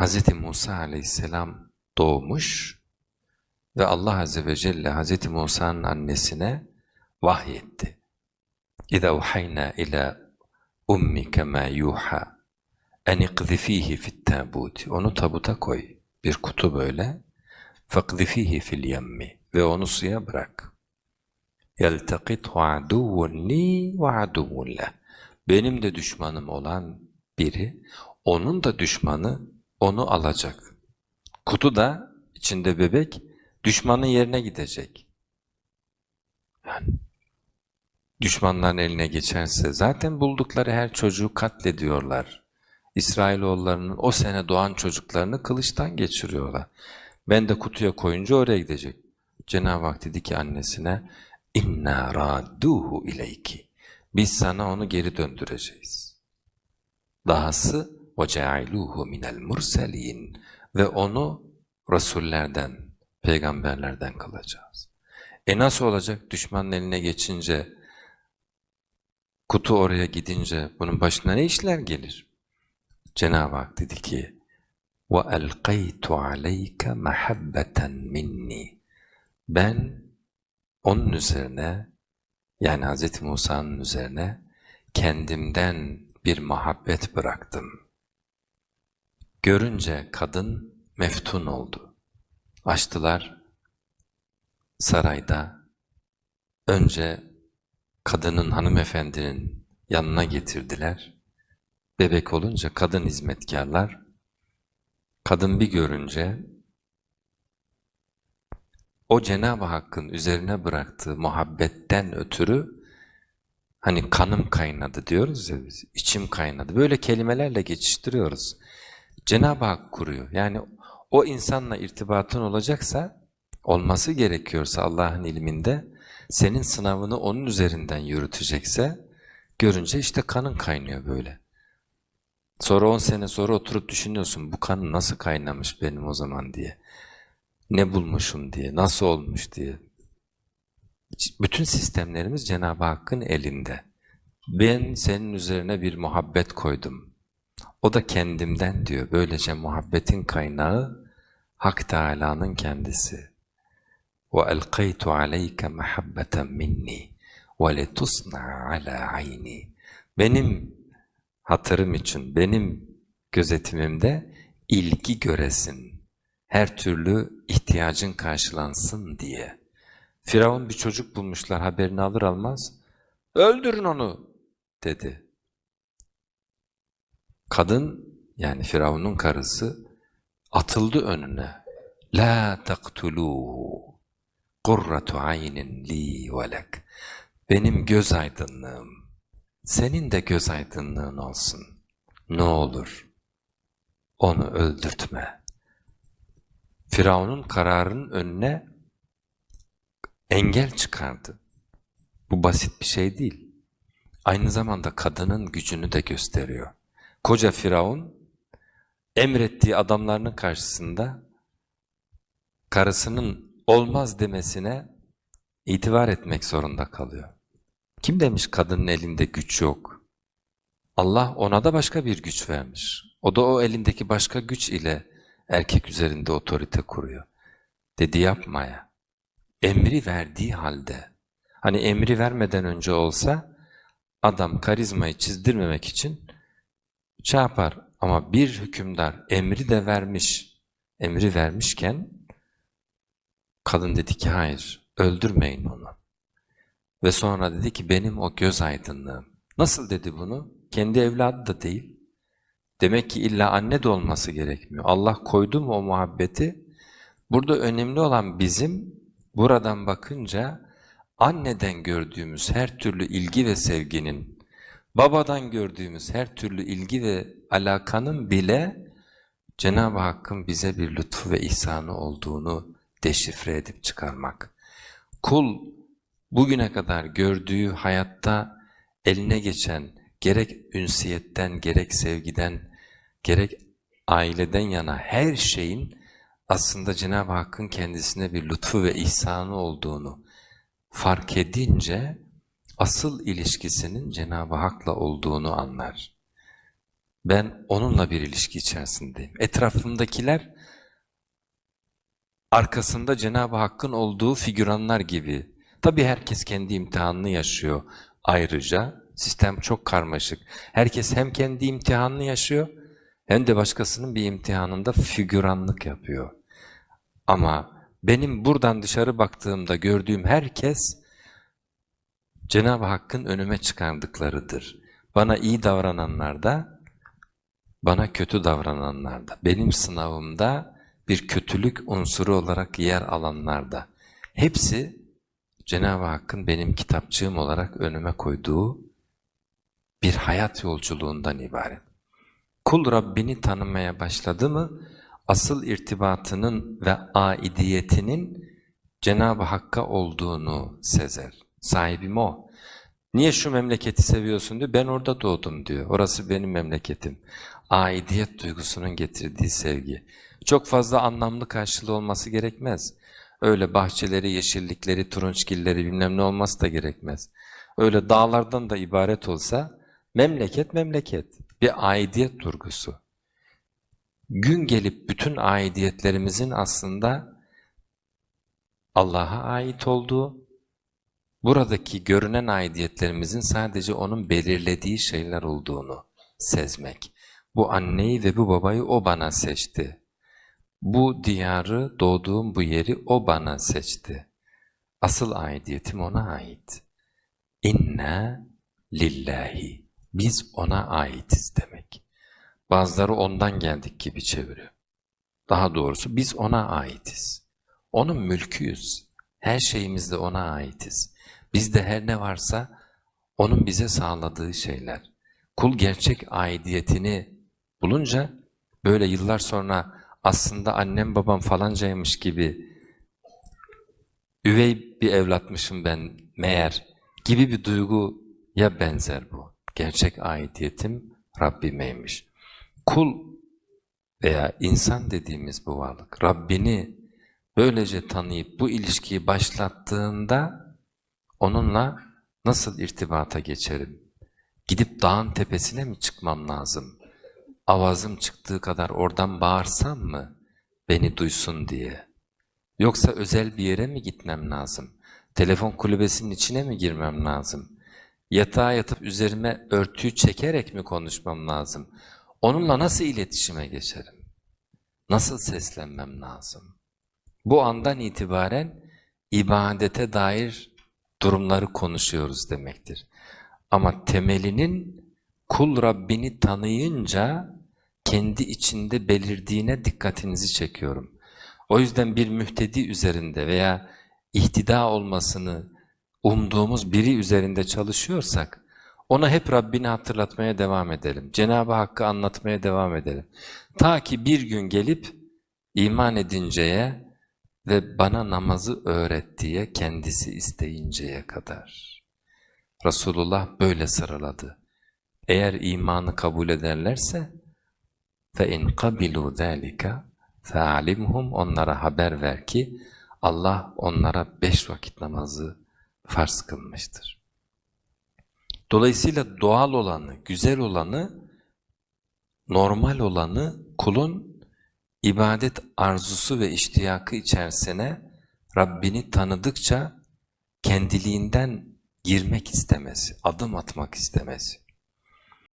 Hz. Musa aleyhisselam doğmuş ve Allah azze ve celle Hz. Musa'nın annesine vahyetti. اِذَا وْحَيْنَا اِلَى اُمِّكَ مَا يُوحَى اَنْ اِقْذِف۪يهِ فِي التَّابُوتِ Onu tabuta koy. Bir kutu böyle. فَقْذِف۪يهِ فِي الْيَمِّ Ve onu suya bırak. يَلْتَقِطْهُ عَدُوٌ لِي وَعَدُوٌ لَهُ Benim de düşmanım olan biri, onun da düşmanı onu alacak. Kutu da içinde bebek düşmanın yerine gidecek. Yani düşmanların eline geçerse zaten buldukları her çocuğu katlediyorlar. İsrailoğullarının o sene doğan çocuklarını kılıçtan geçiriyorlar. Ben de kutuya koyunca oraya gidecek. Cenab-ı Hak dedi ki annesine inna radduhu ileyki. Biz sana onu geri döndüreceğiz. Dahası وَجَعِلُوهُ مِنَ الْمُرْسَلِينَ Ve onu Resullerden, peygamberlerden kılacağız. E nasıl olacak? Düşmanın eline geçince, kutu oraya gidince bunun başına ne işler gelir? Cenab-ı Hak dedi ki وَأَلْقَيْتُ عَلَيْكَ مَحَبَّةً minni. Ben onun üzerine yani Hz. Musa'nın üzerine kendimden bir muhabbet bıraktım. Görünce kadın meftun oldu. Açtılar sarayda. Önce kadının hanımefendinin yanına getirdiler. Bebek olunca kadın hizmetkarlar, kadın bir görünce o Cenab-ı Hakk'ın üzerine bıraktığı muhabbetten ötürü hani kanım kaynadı diyoruz ya biz, içim kaynadı. Böyle kelimelerle geçiştiriyoruz. Cenab-ı Hak kuruyor. Yani o insanla irtibatın olacaksa, olması gerekiyorsa Allah'ın ilminde, senin sınavını onun üzerinden yürütecekse, görünce işte kanın kaynıyor böyle. Sonra on sene sonra oturup düşünüyorsun, bu kan nasıl kaynamış benim o zaman diye. Ne bulmuşum diye, nasıl olmuş diye. Bütün sistemlerimiz Cenab-ı Hakk'ın elinde. Ben senin üzerine bir muhabbet koydum. O da kendimden diyor. Böylece muhabbetin kaynağı Hak Teâlâ'nın kendisi. وَأَلْقَيْتُ عَلَيْكَ مَحَبَّةً مِنِّي وَلِتُصْنَعَ عَلَى عَيْنِي Benim hatırım için, benim gözetimimde ilgi göresin, her türlü ihtiyacın karşılansın diye. Firavun bir çocuk bulmuşlar haberini alır almaz, öldürün onu dedi. Kadın yani Firavun'un karısı atıldı önüne. La taktuluhu kurratu aynin li velek. Benim göz aydınlığım, senin de göz aydınlığın olsun. Ne olur onu öldürtme. Firavun'un kararının önüne engel çıkardı. Bu basit bir şey değil. Aynı zamanda kadının gücünü de gösteriyor. Koca Firavun emrettiği adamlarının karşısında karısının olmaz demesine itibar etmek zorunda kalıyor. Kim demiş kadının elinde güç yok? Allah ona da başka bir güç vermiş. O da o elindeki başka güç ile erkek üzerinde otorite kuruyor. Dedi yapmaya. Emri verdiği halde. Hani emri vermeden önce olsa adam karizmayı çizdirmemek için şey yapar ama bir hükümdar emri de vermiş, emri vermişken kadın dedi ki hayır öldürmeyin onu. Ve sonra dedi ki benim o göz aydınlığım. Nasıl dedi bunu? Kendi evladı da değil. Demek ki illa anne de olması gerekmiyor. Allah koydu mu o muhabbeti? Burada önemli olan bizim buradan bakınca anneden gördüğümüz her türlü ilgi ve sevginin, babadan gördüğümüz her türlü ilgi ve alakanın bile Cenab-ı Hakk'ın bize bir lütfu ve ihsanı olduğunu deşifre edip çıkarmak. Kul bugüne kadar gördüğü hayatta eline geçen gerek ünsiyetten, gerek sevgiden, gerek aileden yana her şeyin aslında Cenab-ı Hakk'ın kendisine bir lütfu ve ihsanı olduğunu fark edince asıl ilişkisinin Cenab-ı Hak'la olduğunu anlar. Ben onunla bir ilişki içerisindeyim. Etrafımdakiler arkasında Cenab-ı Hakk'ın olduğu figüranlar gibi. Tabii herkes kendi imtihanını yaşıyor ayrıca. Sistem çok karmaşık. Herkes hem kendi imtihanını yaşıyor hem de başkasının bir imtihanında figüranlık yapıyor. Ama benim buradan dışarı baktığımda gördüğüm herkes Cenab-ı Hakk'ın önüme çıkardıklarıdır. Bana iyi davrananlar da, bana kötü davrananlar da, benim sınavımda bir kötülük unsuru olarak yer alanlar da. Hepsi Cenab-ı Hakk'ın benim kitapçığım olarak önüme koyduğu bir hayat yolculuğundan ibaret. Kul Rabbini tanımaya başladı mı, asıl irtibatının ve aidiyetinin Cenab-ı Hakk'a olduğunu sezer. Sahibim o. Niye şu memleketi seviyorsun diyor. Ben orada doğdum diyor. Orası benim memleketim. Aidiyet duygusunun getirdiği sevgi. Çok fazla anlamlı karşılığı olması gerekmez. Öyle bahçeleri, yeşillikleri, turunçgilleri bilmem ne olması da gerekmez. Öyle dağlardan da ibaret olsa memleket memleket. Bir aidiyet durgusu. Gün gelip bütün aidiyetlerimizin aslında Allah'a ait olduğu, buradaki görünen aidiyetlerimizin sadece onun belirlediği şeyler olduğunu sezmek. Bu anneyi ve bu babayı o bana seçti. Bu diyarı, doğduğum bu yeri o bana seçti. Asıl aidiyetim ona ait. İnna lillahi. Biz ona aitiz demek. Bazıları ondan geldik gibi çeviriyor. Daha doğrusu biz ona aitiz. Onun mülküyüz. Her şeyimizde ona aitiz. Bizde her ne varsa onun bize sağladığı şeyler. Kul gerçek aidiyetini bulunca böyle yıllar sonra aslında annem babam falancaymış gibi üvey bir evlatmışım ben meğer gibi bir duyguya benzer bu. Gerçek aidiyetim Rabbimeymiş. Kul veya insan dediğimiz bu varlık Rabbini böylece tanıyıp bu ilişkiyi başlattığında onunla nasıl irtibata geçerim? Gidip dağın tepesine mi çıkmam lazım? Avazım çıktığı kadar oradan bağırsam mı beni duysun diye? Yoksa özel bir yere mi gitmem lazım? Telefon kulübesinin içine mi girmem lazım? Yatağa yatıp üzerime örtüyü çekerek mi konuşmam lazım? Onunla nasıl iletişime geçerim? Nasıl seslenmem lazım? Bu andan itibaren ibadete dair durumları konuşuyoruz demektir. Ama temelinin kul Rabbini tanıyınca kendi içinde belirdiğine dikkatinizi çekiyorum. O yüzden bir mühtedi üzerinde veya ihtida olmasını umduğumuz biri üzerinde çalışıyorsak ona hep Rabbini hatırlatmaya devam edelim. Cenab-ı Hakk'ı anlatmaya devam edelim. Ta ki bir gün gelip iman edinceye ve bana namazı öğret diye kendisi isteyinceye kadar. Resulullah böyle sıraladı. Eğer imanı kabul ederlerse فَاِنْ قَبِلُوا ذَٰلِكَ فَاَعْلِمْهُمْ Onlara haber ver ki Allah onlara beş vakit namazı farz kılmıştır. Dolayısıyla doğal olanı, güzel olanı, normal olanı kulun ibadet arzusu ve iştiyakı içerisine Rabbini tanıdıkça kendiliğinden girmek istemesi, adım atmak istemesi.